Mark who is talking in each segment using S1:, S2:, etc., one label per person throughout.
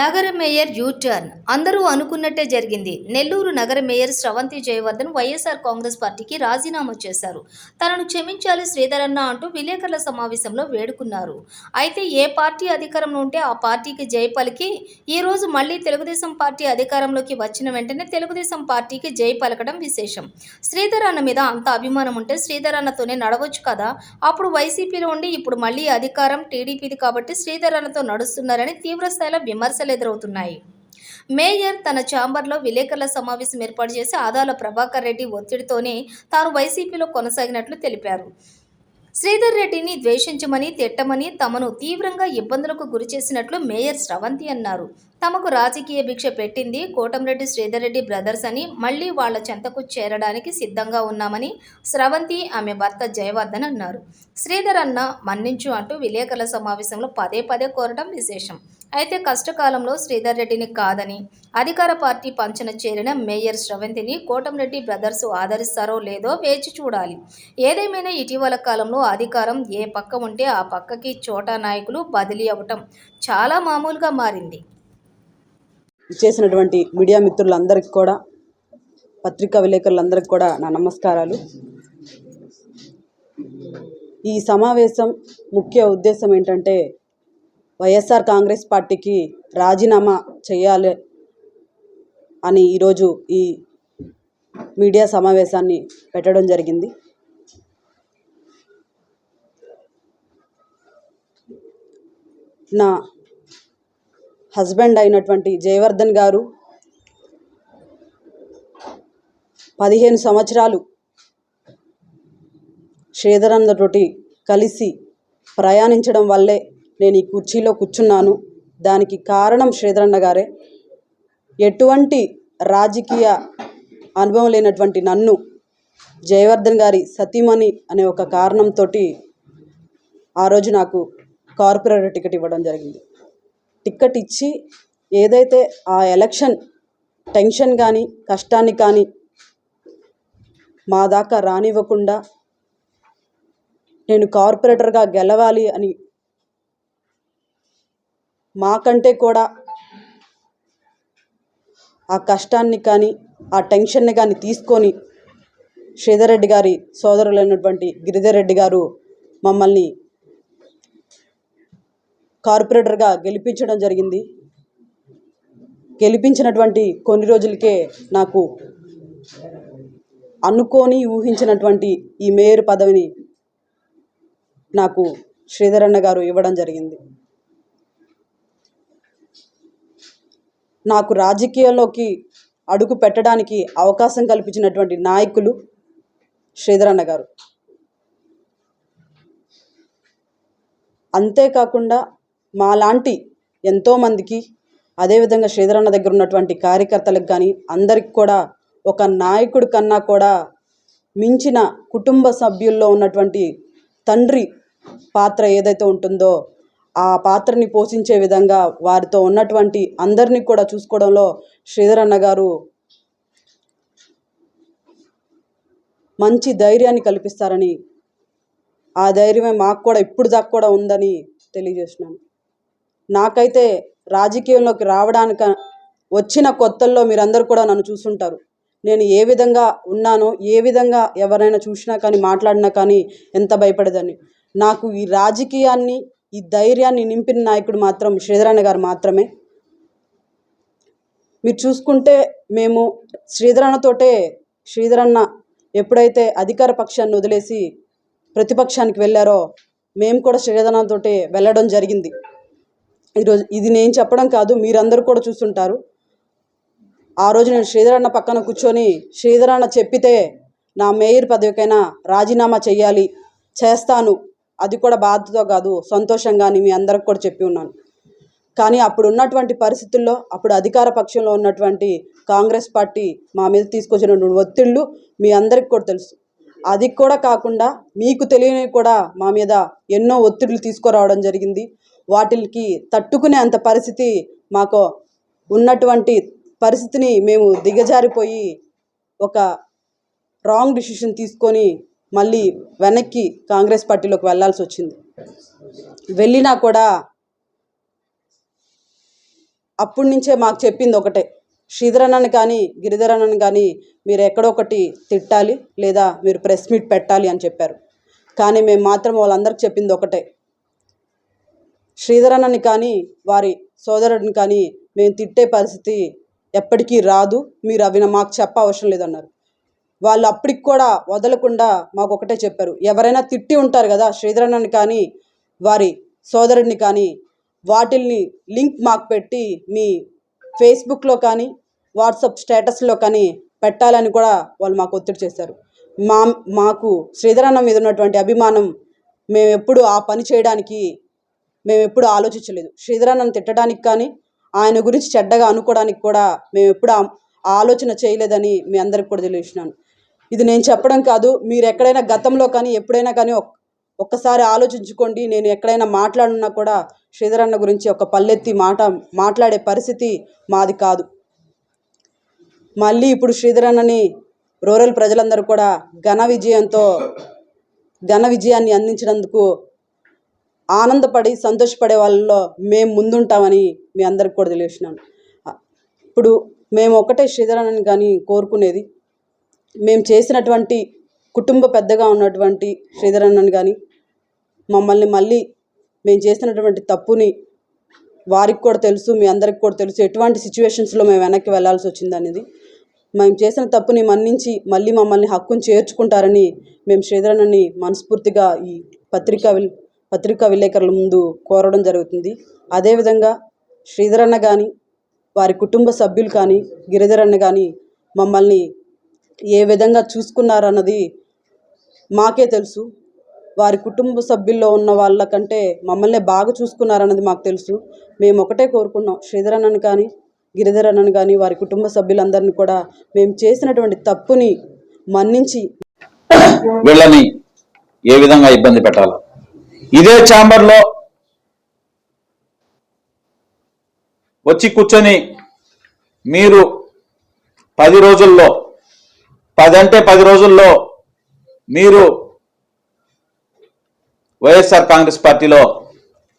S1: నగర mayor U turn. అందరూ అనుకున్నట్టే జరిగింది. నెల్లూరు నగర మేయర్ స్రవంతి జయవర్ధన్ వైఎస్ఆర్ కాంగ్రెస్ పార్టీకి రాజీనామా చేశారు. తనను క్షమించాలి శ్రీధరన్న అంటూ విలేకరుల సమావేశంలో వేడుకున్నారు. అయితే ఏ పార్టీ అధికారంలో ఉంటే ఆ పార్టీకి జయ పలికి ఈ రోజు మళ్ళీ తెలుగుదేశం పార్టీ అధికారంలోకి వచ్చిన వెంటనే తెలుగుదేశం పార్టీకి జయ పలకడం విశేషం. శ్రీధరన్న మీద అంత అభిమానం ఉంటే శ్రీధరన్నతోనే నడవచ్చు కదా? అప్పుడు వైసీపీలో ఉండి ఇప్పుడు మళ్ళీ అధికారం టీడీపీది కాబట్టి శ్రీధరన్నతో నడుస్తున్నారని తీవ్రస్థాయిలో విమర్శలు ఎదురవుతున్నాయి మేయర్ తన ఛాంబర్లో విలేకరుల సమావేశం ఏర్పాటు చేసి ఆదాల ప్రభాకర్ రెడ్డి ఒత్తిడితోనే తాను వైసీపీలో కొనసాగినట్లు తెలిపారు. శ్రీధర్ రెడ్డిని ద్వేషించమని తిట్టమని తమను తీవ్రంగా ఇబ్బందులకు గురి చేసినట్లు మేయర్ స్రవంతి అన్నారు. తమకు రాజకీయ భిక్ష పెట్టింది కోటంరెడ్డి శ్రీధర్ రెడ్డి బ్రదర్స్ అని మళ్ళీ వాళ్ళ చెంతకు చేరడానికి సిద్ధంగా ఉన్నామని స్రవంతి ఆమె భర్త జయవర్ధన్ అన్నారు. శ్రీధర్ అన్న మన్నించు అంటూ విలేకరుల సమావేశంలో పదే పదే కోరడం విశేషం. అయితే కష్టకాలంలో శ్రీధర్ రెడ్డిని కాదని అధికార పార్టీ పంచన చేరిన మేయర్ స్రవంతిని కోటంరెడ్డి బ్రదర్స్ ఆదరిస్తారో లేదో వేచి చూడాలి. ఏదేమైనా ఇటీవల కాలంలో అధికారం ఏ పక్క ఉంటే ఆ పక్కకి చోటా నాయకులు బదిలీ అవటం చాలా మామూలుగా మారింది.
S2: చేసినటువంటి మీడియా మిత్రులందరికీ కూడా పత్రికా విలేకరులందరికీ కూడా నా నమస్కారాలు. ఈ సమావేశం ముఖ్య ఉద్దేశం ఏంటంటే వైఎస్ఆర్ కాంగ్రెస్ పార్టీకి రాజీనామా చేయాలి అని ఈరోజు ఈ మీడియా సమావేశాన్ని పెట్టడం జరిగింది. నా హస్బెండ్ అయినటువంటి జయవర్ధన్ గారు పదిహేను సంవత్సరాలు శ్రీధరన్నతోటి కలిసి ప్రయాణించడం వల్లే నేను ఈ కుర్చీలో కూర్చున్నాను. దానికి కారణం శ్రీధరన్న గారే. ఎటువంటి రాజకీయ అనుభవం లేనటువంటి నన్ను జయవర్ధన్ గారి సతీమణి అనే ఒక కారణంతో ఆ రోజు నాకు కార్పొరేటర్ టికెట్ ఇవ్వడం జరిగింది. టిక్కెట్ ఇచ్చి ఏదైతే ఆ ఎలక్షన్ టెన్షన్ కానీ కష్టాన్ని కానీ మా దాకా రానివ్వకుండా నేను కార్పొరేటర్గా గెలవాలి అని మాకంటే కూడా ఆ కష్టాన్ని కానీ ఆ టెన్షన్ని కానీ తీసుకొని శ్రీధర్ రెడ్డి గారి సోదరులైనటువంటి గిరిధర్ రెడ్డి గారు మమ్మల్ని కార్పొరేటర్గా గెలిపించడం జరిగింది. గెలిపించినటువంటి కొన్ని రోజులకే నాకు అనుకోని ఊహించినటువంటి ఈ మేయర్ పదవిని నాకు శ్రీధరన్న గారు ఇవ్వడం జరిగింది. నాకు రాజకీయాల్లోకి అడుగు పెట్టడానికి అవకాశం కల్పించినటువంటి నాయకులు శ్రీధరన్న గారు. అంతేకాకుండా మాలాంటి ఎంతోమందికి అదేవిధంగా శ్రీధరన్న దగ్గర ఉన్నటువంటి కార్యకర్తలకు కానీ అందరికి కూడా ఒక నాయకుడి కన్నా కూడా మించిన కుటుంబ సభ్యుల్లో ఉన్నటువంటి తండ్రి పాత్ర ఏదైతే ఉంటుందో ఆ పాత్రని పోషించే విధంగా వారితో ఉన్నటువంటి అందరినీ కూడా చూసుకోవడంలో శ్రీధరన్న గారు మంచి ధైర్యాన్ని కల్పిస్తారని ఆ ధైర్యమే మాకు కూడా ఇప్పుడు దాకా కూడా ఉందని తెలియజేస్తున్నాను. నాకైతే రాజకీయంలోకి రావడానిక వచ్చిన కొత్తల్లో మీరందరూ కూడా నన్ను చూసుంటారు. నేను ఏ విధంగా ఉన్నానో ఏ విధంగా ఎవరైనా చూసినా కానీ మాట్లాడినా కానీ ఎంత భయపడేదాన్ని. నాకు ఈ రాజకీయాన్ని ఈ ధైర్యాన్ని నింపిన నాయకుడు మాత్రం శ్రీధరణ గారు మాత్రమే. మీరు చూసుకుంటే మేము శ్రీధరన్నతోటే శ్రీధరన్న ఎప్పుడైతే అధికార పక్షాన్ని వదిలేసి ప్రతిపక్షానికి వెళ్ళారో మేము కూడా శ్రీధరన్నతోటే వెళ్ళడం జరిగింది. ఈరోజు ఇది నేను చెప్పడం కాదు మీరందరూ కూడా చూస్తుంటారు. ఆ రోజు నేను శ్రీధరాన్న పక్కన కూర్చొని శ్రీధరన్న చెప్పితే నా మేయర్ పదవికైనా రాజీనామా చేయాలి చేస్తాను. అది కూడా బాధతో కాదు సంతోషంగా అని మీ అందరికి కూడా చెప్పి ఉన్నాను. కానీ అప్పుడు ఉన్నటువంటి పరిస్థితుల్లో అప్పుడు అధికార పక్షంలో ఉన్నటువంటి కాంగ్రెస్ పార్టీ మా మీద తీసుకొచ్చినటువంటి ఒత్తిళ్ళు మీ అందరికి కూడా తెలుసు. అది కూడా కాకుండా మీకు తెలియని కూడా మా మీద ఎన్నో ఒత్తిళ్ళు తీసుకురావడం జరిగింది. వాటికి తట్టుకునే అంత పరిస్థితి మాకు ఉన్నటువంటి పరిస్థితిని మేము దిగజారిపోయి ఒక రాంగ్ డిసిషన్ తీసుకొని మళ్ళీ వెనక్కి కాంగ్రెస్ పార్టీలోకి వెళ్ళాల్సి వచ్చింది వెళ్ళినా కూడా అప్పటి నుంచే మాకు చెప్పింది ఒకటే శ్రీధరన్నని కానీ గిరిధరన్నని కానీ మీరు ఎక్కడొకటి తిట్టాలి లేదా మీరు ప్రెస్ మీట్ పెట్టాలి అని చెప్పారు. కానీ మేము మాత్రం వాళ్ళందరికీ చెప్పింది ఒకటే శ్రీధరన్నని కానీ వారి సోదరుడిని కానీ మేము తిట్టే పరిస్థితి ఎప్పటికీ రాదు. మీరు అవి మాకు చెప్ప అవసరం లేదన్నారు. వాళ్ళు అప్పటికి కూడా వదలకుండా మాకు ఒకటే చెప్పారు. ఎవరైనా తిట్టి ఉంటారు కదా శ్రీధరన్నని కానీ వారి సోదరుడిని కానీ వాటిల్ని లింక్ మాకు పెట్టి మీ ఫేస్బుక్లో కానీ వాట్సాప్ స్టేటస్లో కానీ పెట్టాలని కూడా వాళ్ళు మాకు ఒత్తిడి చేశారు. మా మాకు శ్రీధరన్న మీద ఉన్నటువంటి అభిమానం మేము ఎప్పుడు ఆ పని చేయడానికి మేము ఎప్పుడు ఆలోచించలేదు శ్రీధరాన్ని తిట్టడానికి కానీ ఆయన గురించి చెడ్డగా అనుకోవడానికి కూడా మేము ఎప్పుడు ఆలోచన చేయలేదని మీ అందరికి కూడా తెలియజేసినాను ఇది నేను చెప్పడం కాదు మీరు ఎక్కడైనా గతంలో కానీ ఎప్పుడైనా కానీ ఒక్- ఒక్కసారి ఆలోచించుకోండి. నేను ఎక్కడైనా మాట్లాడినా కూడా శ్రీధరన్న గురించి ఒక పల్లెత్తి మాట మాట్లాడే పరిస్థితి మాది కాదు. మళ్ళీ ఇప్పుడు శ్రీధరన్నని రూరల్ ప్రజలందరూ కూడా ఘన విజయంతో ఘన విజయాన్ని అందించినందుకు ఆనందపడి సంతోషపడే వాళ్ళలో మేము ముందుంటామని మీ అందరికి కూడా తెలియజేసినాను ఇప్పుడు మేము ఒకటే శ్రీధరన్నని కానీ కోరుకునేది మేము చేసినటువంటి కుటుంబ పెద్దగా ఉన్నటువంటి శ్రీధరన్నని కానీ మమ్మల్ని మళ్ళీ మేము చేసినటువంటి తప్పుని వారికి కూడా తెలుసు మీ అందరికి కూడా తెలుసు ఎటువంటి సిచ్యువేషన్స్లో మేము వెనక్కి వెళ్ళాల్సి వచ్చింది అనేది మేము చేసిన తప్పుని మన్నించి మళ్ళీ మమ్మల్ని హక్కును చేర్చుకుంటారని మేము శ్రీధరన్నని మనస్ఫూర్తిగా ఈ పత్రికా పత్రికా విలేకరుల ముందు కోరడం జరుగుతుంది. అదేవిధంగా శ్రీధరన్న కానీ వారి కుటుంబ సభ్యులు కానీ గిరిధరన్న కానీ మమ్మల్ని ఏ విధంగా చూసుకున్నారన్నది మాకే తెలుసు. వారి కుటుంబ సభ్యుల్లో ఉన్న వాళ్ళకంటే మమ్మల్ని బాగా చూసుకున్నారన్నది మాకు తెలుసు. మేము ఒకటే కోరుకున్నాం. శ్రీధరన్నని కానీ గిరిధరన్నను కానీ వారి కుటుంబ సభ్యులందరినీ కూడా మేము చేసినటువంటి తప్పుని మన్నించి
S3: వీళ్ళని ఏ విధంగా ఇబ్బంది పెట్టాలి? ఇదే ఛాంబర్లో వచ్చి కూర్చొని మీరు పది రోజుల్లో పది అంటే పది రోజుల్లో మీరు వైఎస్ఆర్ కాంగ్రెస్ పార్టీలో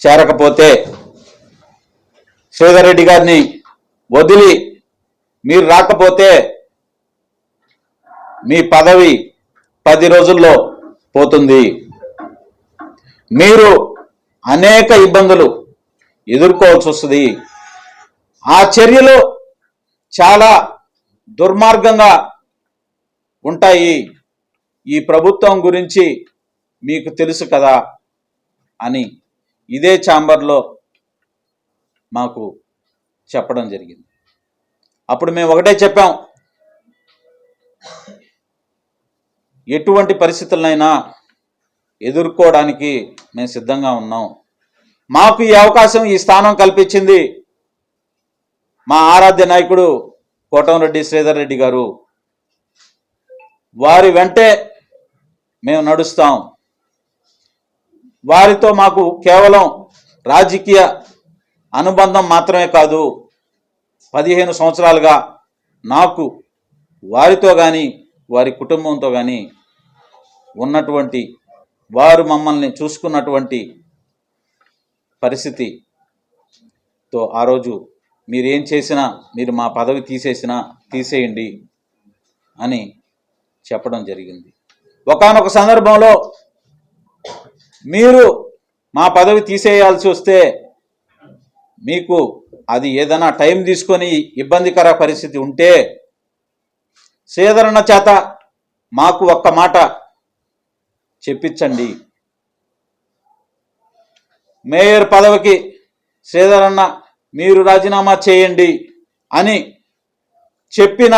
S3: చేరకపోతే శ్రీధర్ రెడ్డి గారిని వదిలి మీరు రాకపోతే మీ పదవి పది రోజుల్లో పోతుంది. మీరు అనేక ఇబ్బందులు ఎదుర్కోవాల్సి వస్తుంది. ఆ చర్యలు చాలా దుర్మార్గంగా ఉంటాయి. ఈ ప్రభుత్వం గురించి మీకు తెలుసు కదా అని ఇదే ఛాంబర్లో మాకు చెప్పడం జరిగింది. అప్పుడు మేము ఒకటే చెప్పాం. ఎటువంటి పరిస్థితులనైనా ఎదుర్కోవడానికి మేము సిద్ధంగా ఉన్నాం. మాకు ఈ అవకాశం ఈ స్థానం కల్పించింది మా ఆరాధ్య నాయకుడు కోటంరెడ్డి శ్రీధర్ రెడ్డి గారు. వారి వెంటే మేము నడుస్తాం. వారితో మాకు కేవలం రాజకీయ అనుబంధం మాత్రమే కాదు పదిహేను సంవత్సరాలుగా నాకు వారితో కానీ వారి కుటుంబంతో కానీ ఉన్నటువంటి వారు మమ్మల్ని చూసుకున్నటువంటి పరిస్థితితో ఆ రోజు మీరేం చేసినా మీరు మా పదవి తీసేసినా తీసేయండి అని చెప్పడం జరిగింది. ఒకానొక సందర్భంలో మీరు మా పదవి తీసేయాల్సి వస్తే మీకు అది ఏదైనా టైం తీసుకొని ఇబ్బందికర పరిస్థితి ఉంటే సేదరణ చేత మాకు ఒక్క మాట చెప్పించండి. మేయర్ పదవికి శ్రీధరన్న మీరు రాజీనామా చేయండి అని చెప్పిన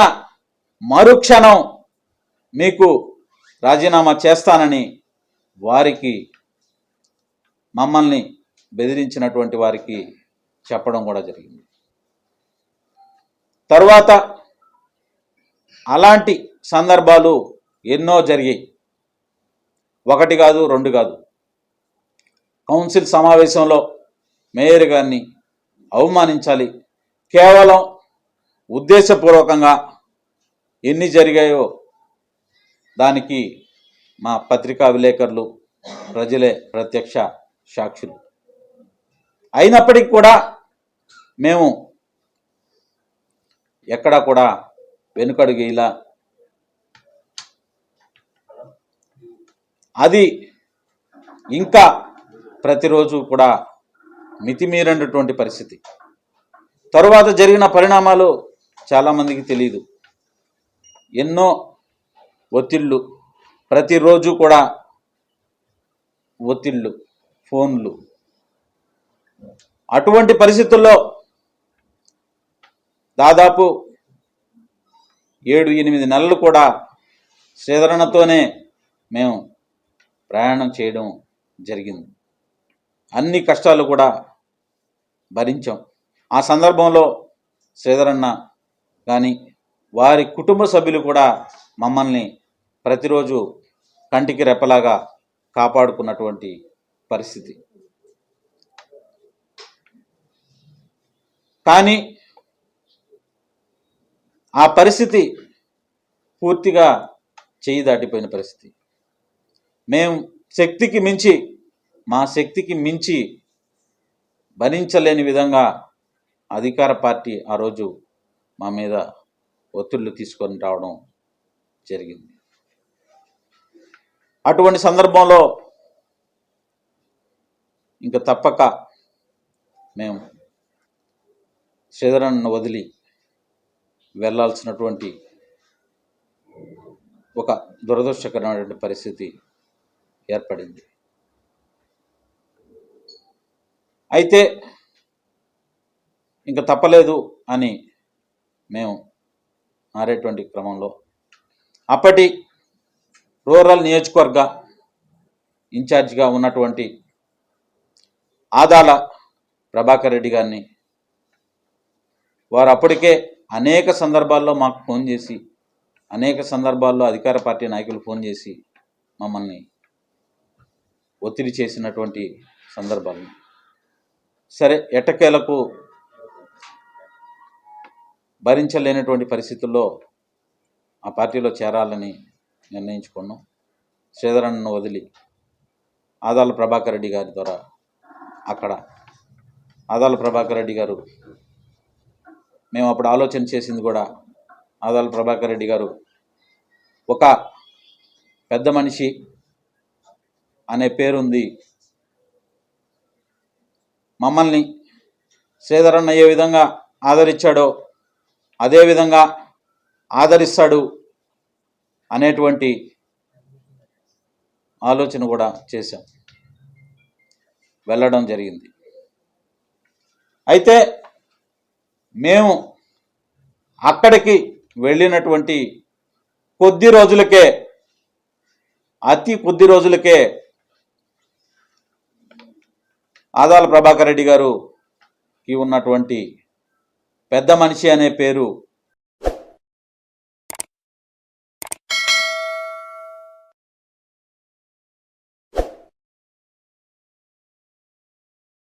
S3: మరుక్షణం మీకు రాజీనామా చేస్తానని వారికి మమ్మల్ని బెదిరించినటువంటి వారికి చెప్పడం కూడా జరిగింది. తరువాత అలాంటి సందర్భాలు ఎన్నో జరిగాయి. ఒకటి కాదు రెండు కాదు. కౌన్సిల్ సమావేశంలో మేయర్ గారిని అవమానించాలి. కేవలం ఉద్దేశపూర్వకంగా ఎన్ని జరిగాయో దానికి మా పత్రికా విలేకరులు ప్రజలే ప్రత్యక్ష సాక్షులు. అయినప్పటికీ కూడా మేము ఎక్కడా కూడా వెనుకడుగు ఇలా అది ఇంకా ప్రతిరోజు కూడా మితిమీరినటువంటి పరిస్థితి. తరువాత జరిగిన పరిణామాలు చాలామందికి తెలియదు ఎన్నో ఒత్తిళ్ళు. ప్రతిరోజు కూడా ఒత్తిళ్ళు ఫోన్లు. అటువంటి పరిస్థితుల్లో దాదాపు ఏడు ఎనిమిది నెలలు కూడా శ్రీధరణతోనే మేము ప్రయాణం చేయడం జరిగింది. అన్ని కష్టాలు కూడా భరించాం. ఆ సందర్భంలో శ్రీధరన్న కానీ వారి కుటుంబ సభ్యులు కూడా మమ్మల్ని ప్రతిరోజు కంటికి రెప్పలాగా కాపాడుకున్నటువంటి పరిస్థితి. కానీ ఆ పరిస్థితి పూర్తిగా చేయి దాటిపోయిన పరిస్థితి. మేము శక్తికి మించి మా శక్తికి మించి భరించలేని విధంగా అధికార పార్టీ ఆ రోజు మా మీద ఒత్తిళ్ళు తీసుకొని రావడం జరిగింది. అటువంటి సందర్భంలో ఇంకా తప్పక మేము శ్రీధరన్ను వదిలి వెళ్ళాల్సినటువంటి ఒక దురదృష్టకరమైనటువంటి పరిస్థితి ఏర్పడింది. అయితే ఇంకా తప్పలేదు అని మేము మారేటువంటి క్రమంలో అప్పటి రూరల్ నియోజకవర్గ ఇన్ఛార్జిగా ఉన్నటువంటి ఆదాల ప్రభాకర్ రెడ్డి గారిని వారు అప్పటికే అనేక సందర్భాల్లో మాకు ఫోన్ చేసి అనేక సందర్భాల్లో అధికార పార్టీ నాయకులు ఫోన్ చేసి మమ్మల్ని ఒత్తిడి చేసినటువంటి సందర్భాలు. సరే ఎట్టకేలకు భరించలేనటువంటి పరిస్థితుల్లో ఆ పార్టీలో చేరాలని నిర్ణయించుకున్నాం. శ్రీధరన్ను వదిలి ఆదాల ప్రభాకర్ రెడ్డి గారి ద్వారా అక్కడ ఆదాల ప్రభాకర్ రెడ్డి గారు మేము అప్పుడు ఆలోచన చేసింది కూడా ఆదాల ప్రభాకర్ రెడ్డి గారు ఒక పెద్ద మనిషి అనే పేరుంది. మమ్మల్ని శ్రీధరన్న ఏ విధంగా ఆదరించాడో అదే విధంగా ఆదరిస్తాడు అనేటువంటి ఆలోచన కూడా చేశాం. వెళ్ళడం జరిగింది. అయితే మేము అక్కడికి వెళ్ళినటువంటి కొద్ది రోజులకే అతి కొద్ది రోజులకే ఆదాల ప్రభాకర్ రెడ్డి గారుకి ఉన్నటువంటి పెద్ద మనిషి అనే పేరు